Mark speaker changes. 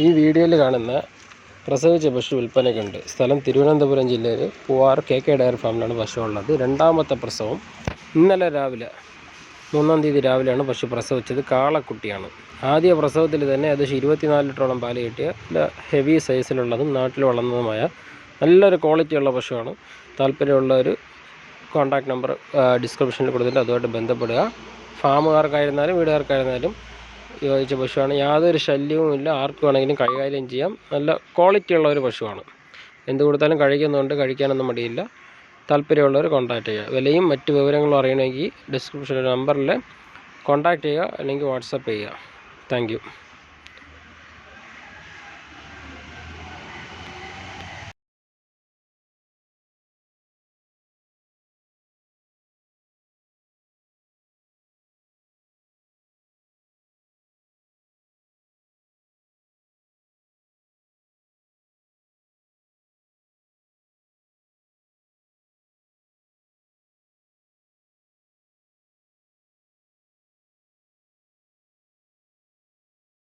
Speaker 1: ഈ വീഡിയോയിൽ കാണുന്ന പ്രസവിച്ച പശു വിൽപ്പനയ്ക്കുണ്ട്. സ്ഥലം തിരുവനന്തപുരം ജില്ലയിൽ പൂവാർ കെ കെ ഡയർ ഫാമിലാണ് പശു ഉള്ളത്. രണ്ടാമത്തെ പ്രസവം ഇന്നലെ രാവിലെ മൂന്നാം തീയതി രാവിലെയാണ് പശു പ്രസവിച്ചത്. കാളക്കുട്ടിയാണ്. ആദ്യ പ്രസവത്തിൽ തന്നെ ഏകദേശം ഇരുപത്തിനാല് ലിറ്ററോളം പാൽ കിട്ടിയ ഹെവി സൈസിലുള്ളതും നാട്ടിൽ വളർന്നതുമായ നല്ലൊരു ക്വാളിറ്റിയുള്ള പശുവാണ്. താല്പര്യമുള്ള ഒരു കോൺടാക്ട് നമ്പർ ഡിസ്ക്രിപ്ഷനിൽ കൊടുത്തിട്ട് അതുമായിട്ട് ബന്ധപ്പെടുക. ഫാമുകാർക്കായിരുന്നാലും വീടുകാർക്കായിരുന്നാലും യോജിച്ച പശുവാണ്. യാതൊരു ശല്യവും ഇല്ല. ആർക്ക് വേണമെങ്കിലും കൈകാര്യം ചെയ്യാം. നല്ല ക്വാളിറ്റി ഉള്ള ഒരു പശുവാണ്. എന്ത് കൊടുത്താലും കഴിക്കുന്നുണ്ട് കഴിക്കാനൊന്നും മടിയില്ല. താല്പര്യമുള്ളവർ കോൺടാക്ട് ചെയ്യുക. വിലയും മറ്റ് വിവരങ്ങളും അറിയണമെങ്കിൽ ഡിസ്ക്രിപ്ഷൻ നമ്പറിൽ കോൺടാക്ട് ചെയ്യുക. അല്ലെങ്കിൽ വാട്സപ്പ് ചെയ്യുക. താങ്ക്